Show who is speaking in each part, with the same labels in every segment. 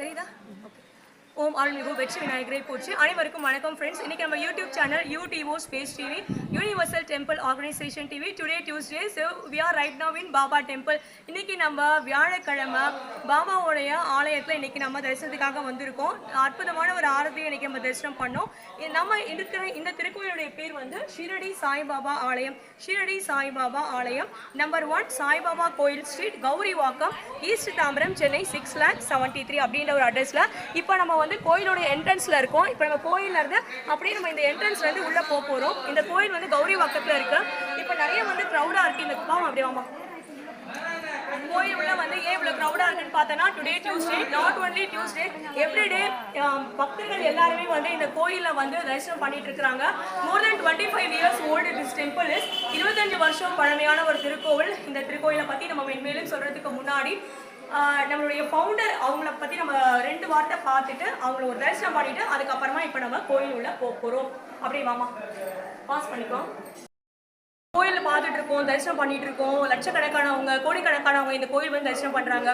Speaker 1: தெரியுதா ஓகே ஓம் அருள்மிகு வெற்றி விநாயகரை போச்சு அனைவருக்கும் வணக்கம் ஃப்ரெண்ட்ஸ் இன்னைக்கு நம்ம YouTube channel UTO space TV universal temple organisation TV today Tuesday so we are right now in Baba temple இன்னைக்கு நம்ம வியாழக்கிழமை பாபாவுடைய ஆலயத்தில் இன்னைக்கு நம்ம தரிசனத்துக்காக வந்திருக்கோம். அற்புதமான ஒரு ஆரத்தையும் இன்னைக்கு நம்ம தரிசனம் பண்ணோம். நம்ம இருக்கிற இந்த திருக்கோயிலுடைய பேர் வந்து ஷிரடி சாய்பாபா ஆலயம். ஷிரடி சாய்பாபா ஆலயம். நம்பர் ஒன் சாய்பாபா கோயில் street Gowrivakkam East Tambaram Chennai six lakh seventy three அப்படின்ற ஒரு அட்ரஸில் இப்போ நம்ம வந்து கோயிலோட என்ட்ரன்ஸில் இருக்கோம். இப்போ நம்ம கோயில்ல இருந்து அப்படியே நம்ம இந்த என்ட்ரன்ஸ்ல இருந்து உள்ளே போக போகிறோம் இந்த கோயில் வந்து கௌரி பக்கத்தில் இருக்கு. இப்போ நிறைய வந்து க்ரௌடாக இருக்குது இந்த குப்பம் அப்படி வாமா. கோயில் உள்ள வந்து ஏன் இவ்வளோ க்ரௌடாக இருக்குன்னு பார்த்தோன்னா today Tuesday not only Tuesday everyday பக்தர்கள் எல்லாருமே வந்து இந்த கோயிலில் வந்து தரிசனம் பண்ணிட்டு இருக்கிறாங்க. More then twenty five years old this temple is இருபத்தஞ்சு வருஷம் பழமையான ஒரு திருக்கோவில் இந்த திருக்கோயிலை பற்றி நம்ம மென்மேலும் சொல்கிறதுக்கு முன்னாடி நம்மளுடைய ஃபவுண்டர் அவங்கள பற்றி நம்ம ரெண்டு வார்த்தை பார்த்துட்டு அவங்கள ஒரு தரிசனம் பண்ணிட்டு அதுக்கப்புறமா இப்போ நம்ம கோயில் உள்ள போக போகிறோம் அப்படி வாமா. பாஸ் பண்ணிக்கோ. பார்த்துட்டு இருக்கோம் தரிசனம் பண்ணிட்டு இருக்கோம் லட்சக்கணக்கானவங்க கோடிக்கணக்கானவங்க இந்த கோயில் வந்து தரிசனம் பண்றாங்க.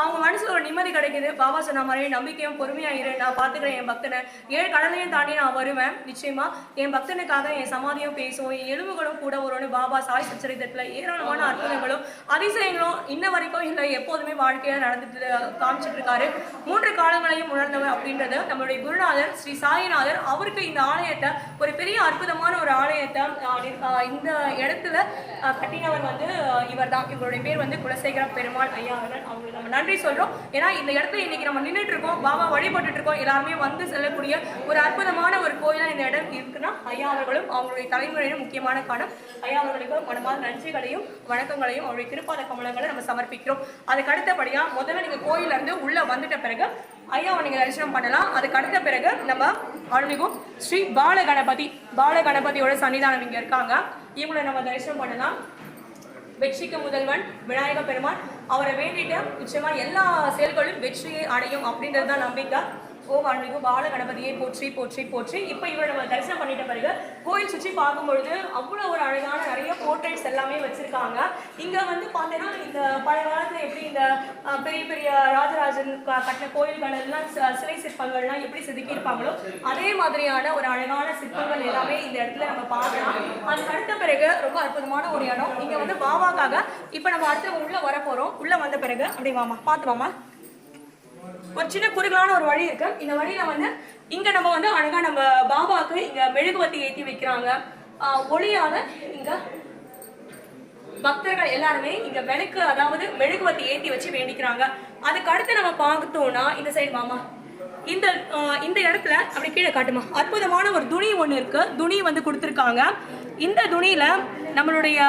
Speaker 1: அவங்க மனசுல ஒரு நிம்மதி கிடைக்குது. பாபா சொன்ன மாதிரி நம்பிக்கையும் பொறுமையா இரு நான் பார்த்துக்கிறேன் என் பக்தனை. ஏழு கடலையும் தாண்டி நான் வருவேன் நிச்சயமா. என் பக்தனுக்காக என் சமாதியும் பேசும் என் எலும்புகளும் கூட வரும்னு பாபா சாய் சச்சரித்தத்துல ஏராளமான அற்புதங்களும் அதிசயங்களும் இன்ன வரைக்கும் இல்லை எப்போதுமே வாழ்க்கையில நடந்துட்டு காமிச்சிட்டு இருக்காரு மூன்று காலங்களையும் உணர்ந்தவர் அப்படின்றது நம்மளுடைய குருநாதர் ஸ்ரீ சாயிநாதர். அவருக்கு இந்த ஆலயத்தை ஒரு பெரிய அற்புதமான ஒரு ஆலயத்தை இந்த இடத்துல கட்டினவர் வந்து இவர் தான் இவருடைய பேர் வந்து குலசேகர பெருமாள் ஐயா அவர்கள். அவங்களுக்கு நம்ம நன்றி சொல்றோம். ஏன்னா இந்த இடத்துல இன்னைக்கு நம்ம நின்றுட்டு இருக்கோம். பாபா வழிபட்டு இருக்கோம். எல்லாருமே வந்து செல்லக்கூடிய ஒரு அற்புதமான ஒரு கோயிலாக இந்த இடம் இருக்குன்னா ஐயா அவர்களும் அவங்களுடைய தலைமுறையிலும் முக்கியமான காரணம் ஐயா அவர்களுக்கு மனமார்ந்த நன்றிகளையும் வணக்கங்களையும் அவருடைய திருப்பாத கமலங்களை நம்ம சமர்ப்பிக்கிறோம். அதுக்கு அடுத்தபடியா முதல்ல நீங்க கோயில்ல இருந்து உள்ள வந்துட்ட பிறகு ஐயாவை நீங்கள் தரிசனம் பண்ணலாம். அதுக்கு அடுத்த பிறகு நம்ம அருள்மிகும் ஸ்ரீ பால கணபதி பால கணபதியோட சன்னிதானம் இங்கே இருக்காங்க. இவங்களை நம்ம தரிசனம் பண்ணலாம். வெற்றிக்கு முதல்வன் விநாயக பெருமான். அவரை வேண்டிட்டு நிச்சயமா எல்லா செயல்களும் வெற்றியை அடையும் அப்படின்றது தான் நம்பிக்கை. ஓம் அருள்மிகு பால கணபதியை போற்றி போற்றி போற்றி. இப்போ இவரை நம்ம தரிசனம் பண்ணிட்ட பிறகு கோயில் சுற்றி பார்க்கும்பொழுது அவ்வளோ ஒரு அழகான நிறைய போர்ட்ரேட்ஸ் எல்லாமே வச்சிருக்காங்க. இங்கே வந்து பார்த்தீங்கன்னா இந்த பழைய காலத்தில் எப்படி இந்த பெரிய பெரிய ராஜராஜன் கட்டின கோயில்களெல்லாம் ச- சிலை சிற்பங்கள்லாம் எப்படி செதுக்கியிருப்பாங்களோ அதே மாதிரியான ஒரு அழகான சிற்பங்கள் எல்லாமே இந்த இடத்துல நம்ம பார்க்கலாம். அதுக்கு அடுத்த பிறகு ரொம்ப அற்புதமான ஒரு இடம். இங்கே வந்து பாபாக்காக இப்போ நம்ம அடுத்து உள்ளே வர போகிறோம் உள்ளே வந்த பிறகு அப்படி வாமா பார்த்து வாமா. ஒரு சின்ன குறுகலான ஒரு வழி இருக்கு. இந்த வழியில வந்து இங்க நம்ம வந்து அழகா நம்ம பாபாவுக்கு இங்க மெழுகுவத்தி ஏற்றி வைக்கிறாங்க. ஒளியால இங்க பக்தர்கள் எல்லாருமே இங்க விளக்கு அதாவது மெழுகுவத்தி ஏத்தி வச்சு வேண்டிக்கிறாங்க. அதுக்கு அடுத்து நம்ம பார்த்தோம்னா இந்த சைடு மாமா. இந்த இந்த இடத்துல அப்படி கீழே காட்டுமா. அற்புதமான ஒரு துணி ஒன்று இருக்கு. துணி வந்து கொடுத்துருக்காங்க. இந்த துணியில நம்மளுடைய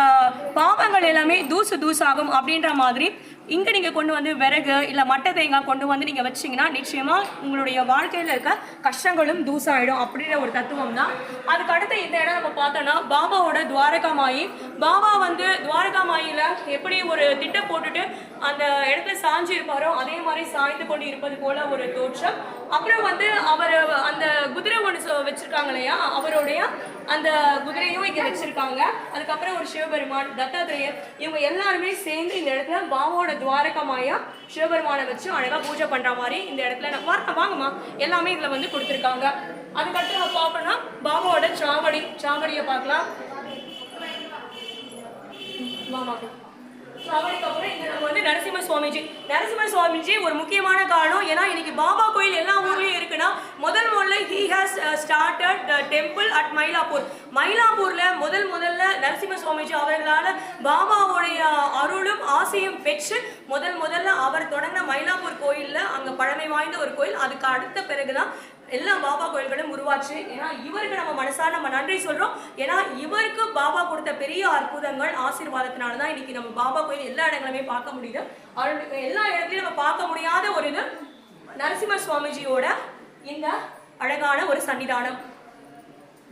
Speaker 1: பாவங்கள் எல்லாமே தூசு தூசாகும் அப்படின்ற மாதிரி இங்கே நீங்கள் கொண்டு வந்து விறகு இல்லை மட்டை தேங்காய் கொண்டு வந்து நீங்கள் வச்சீங்கன்னா நிச்சயமாக உங்களுடைய வாழ்க்கையில் இருக்க கஷ்டங்களும் தூசாயிடும் அப்படின்ற ஒரு தத்துவம் தான் அதுக்கு அடுத்து இந்த இடம் நம்ம பார்த்தோம்னா பாபாவோட துவாரகா மாயி பாபா வந்து துவாரகா மாயில எப்படி ஒரு திட்டம் போட்டுட்டு அந்த இடத்துல சாஞ்சு இருப்பாரோ அதே மாதிரி சாய்ந்து கொண்டு இருப்பது போல ஒரு தோற்றம். அப்புறம் வந்து அவர் அந்த குதிரை ஒன்று வச்சிருக்காங்க இல்லையா? அவருடைய அந்த குதிரையும் இங்கே வச்சிருக்காங்க. அதுக்கப்புறம் ஒரு சிவபெருமான் தத்தாத்திரேயர் இவங்க எல்லாருமே சேர்ந்து இந்த இடத்துல பாபாவோட துவாரகமாயா சிவபெருமானை வச்சு அழகா பூஜை பண்ற மாதிரி இந்த இடத்துல நான் வரேன் வாங்கம்மா. எல்லாமே இதுல வந்து கொடுத்துருக்காங்க. அதுக்கடுத்து நம்ம பார்க்கணும்னா பாபாவோட சாவடி சாவடியை பார்க்கலாம். வாமா அவருக்கு அப்புறம் இங்க நம்ம வந்து நரசிம்ம சுவாமிஜி நரசிம்ம சுவாமிஜி ஒரு முக்கியமான காரணம். ஏன்னா இன்னைக்கு பாபா கோயில் எல்லா ஊர்லேயும் இருக்குன்னா முதல் முதல்ல he has started the temple at Mylapore மயிலாப்பூரில் முதல் முதல்ல நரசிம்ம சுவாமிஜி அவர்களால் பாபாவுடைய uh, அருளும் ஆசையும் பெற்று முதல் முதல்ல அவர் தொடங்கின மயிலாப்பூர் கோயிலில் அங்கே பழமை வாய்ந்த ஒரு கோயில். அதுக்கு அடுத்த பிறகுதான் எல்லா பாபா கோயில்களும் உருவாச்சு. ஏன்னா இவருக்கு நம்ம மனசார நம்ம நன்றி சொல்றோம். ஏன்னா இவருக்கு பாபா கொடுத்த பெரிய அற்புதங்கள் ஆசீர்வாதத்தினால தான் இன்னைக்கு நம்ம பாபா கோயில் எல்லா இடங்களுமே பார்க்க முடியுது. அவருக்கு எல்லா இடத்துலையும் நம்ம பார்க்க முடியாத ஒரு இது நரசிம்ம சுவாமிஜியோட இந்த அழகான ஒரு சன்னிதானம்.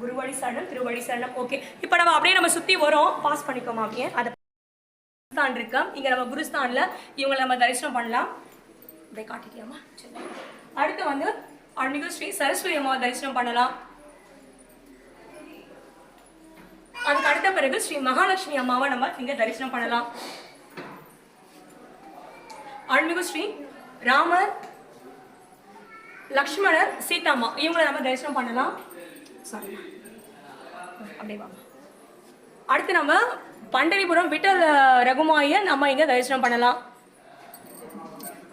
Speaker 1: குருவழி சரணம் திருவழி சரணம். ஓகே இப்போ நம்ம அப்படியே நம்ம சுத்தி வரோம். பாஸ் பண்ணிக்கோமா அப்படியே? அதை குருஸ்தான் இருக்கு. இங்க நம்ம குருஸ்தான்ல இவங்களை நம்ம தரிசனம் பண்ணலாம். இதை காட்டிக்கலாமா? சரி. அடுத்து வந்து அருள்மிகு ஸ்ரீ சரஸ்வதி அம்மா தரிசனம் பண்ணலாம். அதுக்கு அடுத்த பிறகு ஸ்ரீ மகாலட்சுமி அம்மாவை நம்ம இங்க தரிசனம் பண்ணலாம். அருள்மிகு ஸ்ரீ ராமர் லக்ஷ்மணர் சீதாம்மா இவங்களை நம்ம தரிசனம் பண்ணலாம். சாரி அப்படியே வாங்க. அடுத்து நம்ம பண்டரிபுரம் விட்டல் ரகுமாயை நம்ம இங்க தரிசனம் பண்ணலாம்.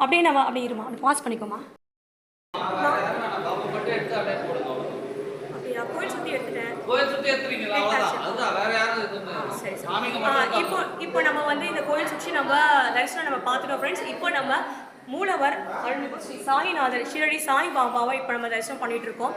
Speaker 1: அப்படியே நம்ம அப்படி இருமா பாஸ் பண்ணிக்கோமா அப்படியா கோயில் சுத்தி எடுத்துட்டேன்
Speaker 2: கோயில் சுத்தி எடுத்துறீங்களா அதுதான். வேற யாரும்
Speaker 1: இப்போ இப்போ நம்ம வந்து இந்த கோயில் சுற்றி நம்ம தரிசனம் நம்ம பார்த்துட்டோம் ஃப்ரெண்ட்ஸ் இப்போ நம்ம மூலவர் அருள்மிகு ஸ்ரீ சாய்நாதர் ஷிரடி சாய் பாபாவை இப்போ நம்ம தரிசனம் பண்ணிட்டு இருக்கோம்.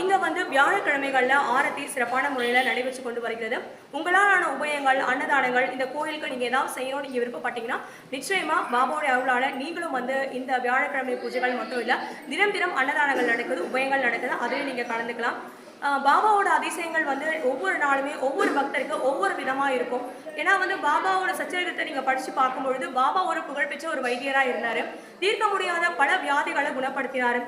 Speaker 1: இங்க வந்து வியாழக்கிழமைகள்ல ஆரத்தி சிறப்பான முறையில் நடைபெற்று கொண்டு வருகிறது. உங்களாலான உபயங்கள் அன்னதானங்கள் இந்த கோயிலுக்கு நீங்க ஏதாவது செய்யணும் நீங்க விருப்பப்பட்டீங்கன்னா நிச்சயமா பாபாவுடைய அருளால நீங்களும் வந்து இந்த வியாழக்கிழமை பூஜைகள் மட்டும் இல்ல தினம் தினம் அன்னதானங்கள் நடக்குது உபயங்கள் நடக்குது அதில் நீங்க கலந்துக்கலாம். பாபாவோட அதிசயங்கள் வந்து ஒவ்வொரு நாளுமே ஒவ்வொரு பக்தருக்கு ஒவ்வொரு விதமாக இருக்கும். ஏன்னா வந்து பாபாவோட சச்சரிதத்தை நீங்கள் படித்து பார்க்கும்பொழுது பாபா ஒரு புகழ்பெற்ற ஒரு வைத்தியராக இருந்தார். தீர்க்க முடியாத பல வியாதிகளை குணப்படுத்தினார்.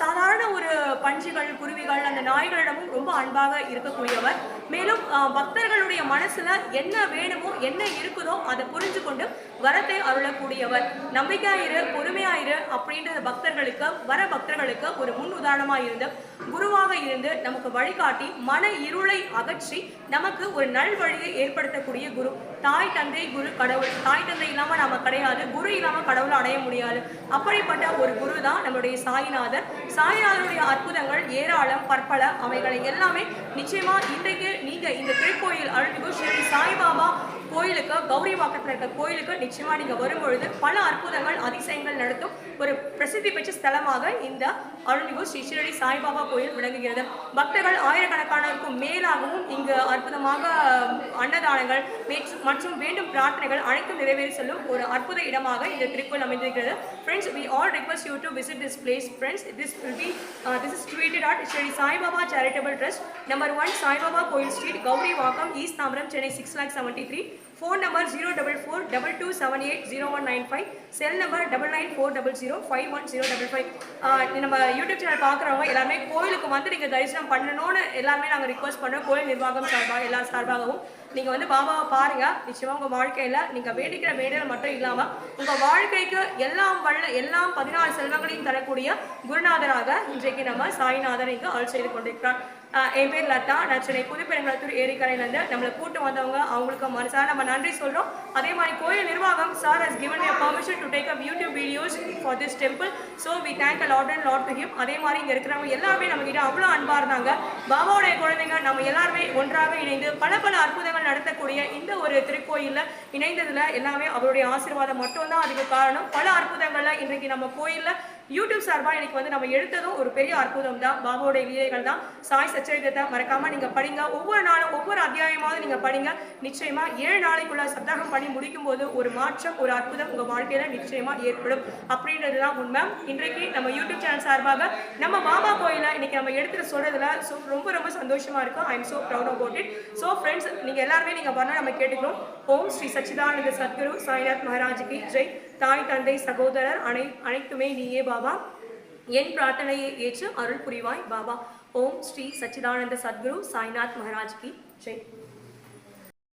Speaker 1: சாதாரண ஒரு பஞ்சுகள் குருவிகள் அந்த நாய்களிடமும் ரொம்ப அன்பாக இருக்கக்கூடியவர். மேலும் பக்தர்களுடைய மனசுல என்ன வேணுமோ என்ன இருக்குதோ அதை புரிஞ்சு கொண்டு வரத்தை அருளக்கூடியவர். நம்பிக்கையாயிரு பொறுமையாயிரு அப்படின்ற பக்தர்களுக்கு வர பக்தர்களுக்கு ஒரு முன் உதாரணமா இருந்து குருவாக இருந்து நமக்கு வழிகாட்டி மன இருளை அகற்றி நமக்கு ஒரு நல் வழியை ஏற்படுத்தக்கூடிய குரு. தாய் தந்தை குரு கடவுள். தாய் தந்தை இல்லாம நம்ம கிடையாது. குரு இல்லாம கடவுளை அடைய முடியாது. அப்படிப்பட்ட ஒரு குரு தான் நம்மளுடைய சாய்நாதர். சாய்நாதருடைய அற்புதங்கள் ஏராளம் பற்பல அவைகளை எல்லாமே நிச்சயமா இன்றைக்கு நீங்க இந்த திருக்கோயில் அருள்மிகு ஸ்ரீ சாய்பாபா கோயிலுக்கு கௌரிவாக்கத்தில் இருக்க கோயிலுக்கு நிச்சயமாக நீங்கள் வரும்பொழுது பல அற்புதங்கள் அதிசயங்கள் நடத்தும் ஒரு பிரசித்தி பெற்ற ஸ்தலமாக இந்த அருள்மிகு ஸ்ரீ ஷிரடி சாய்பாபா கோயில் விளங்குகிறது. பக்தர்கள் ஆயிரக்கணக்கானோருக்கும் மேலாகவும் இங்கு அற்புதமாக அன்னதானங்கள் மற்றும் வேண்டும் பிரார்த்தனைகள் அனைத்தும் நிறைவேறி செல்லும் ஒரு அற்புத இடமாக இந்த திருக்கோயில் அமைந்திருக்கிறது. Friends, we all request you to visit this place. Friends, this will be, uh, this is situated at Shri Sai Baba Charitable Trust, number 1 Sai Baba Coil Street, Gauri Wakam, East Tamram, Chennai 6 lakh 73. Phone number zero double four double two seven eight zero one nine five cell number double nine four double zero five one zero double five நம்ம YouTube channel பார்க்குறவங்க எல்லாருமே கோயிலுக்கு வந்து நீங்கள் தரிசனம் பண்ணணும்னு எல்லாருமே நாங்கள் ரிக்வஸ்ட் பண்ணுறோம் கோயில் நிர்வாகம் சார்பாக எல்லா சார்பாகவும். நீங்கள் வந்து பாபாவை பாருங்க. நிச்சயமா உங்கள் வாழ்க்கையில் நீங்கள் வேண்டிக்கிற வேண்டுதல் மட்டும் இல்லாமல் உங்கள் வாழ்க்கைக்கு எல்லாம் வல்ல எல்லாம் பதினாறு செல்வங்களையும் தரக்கூடிய குருநாதராக இன்றைக்கு நம்ம சாய்நாதர் இங்கு ஆள் செய்து கொண்டிருக்கிறார். என் பேர் லதா. நான் சென்னை புதுப்பெருங்குளத்தூர் ஏரிக்கரையிலேருந்து நம்மளை கூட்டு வந்தவங்க. அவங்களுக்கு மனசார நம்ம நன்றி சொல்கிறோம் அதே மாதிரி கோயில் நிர்வாகம் sir has given a permission to take up YouTube videos for this temple so we thank a lot and lot lot அதே மாதிரி இங்கே இருக்கிறவங்க எல்லாருமே நம்ம கிட்ட அவ்வளோ அன்பாக இருந்தாங்க. பாபாவுடைய குழந்தைங்க நம்ம எல்லாருமே ஒன்றாக இணைந்து பல பல அற்புதங்கள் நடத்தக்கூடிய இந்த ஒரு திருக்கோயிலில் இணைந்ததில் எல்லாமே அவருடைய ஆசீர்வாதம் மட்டும்தான் அதுக்கு காரணம். பல அற்புதங்களில் இன்றைக்கு நம்ம கோயிலில் யூடியூப் சார்பாக இன்னைக்கு வந்து நம்ம எடுத்ததும் ஒரு பெரிய அற்புதம் தான். பாபாவுடைய லீலைகள் தான். சாய் சச்சரிதத்தை மறக்காம நீங்க படிங்க. ஒவ்வொரு நாளும் ஒவ்வொரு அத்தியாயமாவது நீங்க படிங்க. நிச்சயமா ஏழு நாளைக்குள்ள சப்தாகம் பண்ணி முடிக்கும் போது ஒரு மாற்றம் ஒரு அற்புதம் உங்க வாழ்க்கையில நிச்சயமா ஏற்படும். அப்படின்றது தான் உண்மை. இன்றைக்கு நம்ம யூடியூப் சேனல் சார்பாக நம்ம பாபா கோயில இன்னைக்கு நம்ம எடுத்துட்டு சொல்றதுல ஸோ ரொம்ப ரொம்ப சந்தோஷமா இருக்கும். I am so proud about it so friends நீங்க எல்லாருமே நீங்க பண்ண நம்ம கேட்டுக்கணும் ஓம் ஸ்ரீ சச்சிதானந்த சத்குரு சாய்நாத் மகாராஜுக்கு ஜெய். தாய் தந்தை சகோதரர் அனை அனைத்துமே நீயே பாபா. என் பிரார்த்தனையை ஏற்று அருள் புரிவாய் பாபா. ஓம் ஸ்ரீ சச்சிதானந்த சத்குரு சாய்நாத் மகாராஜ் கி. ஜெய்.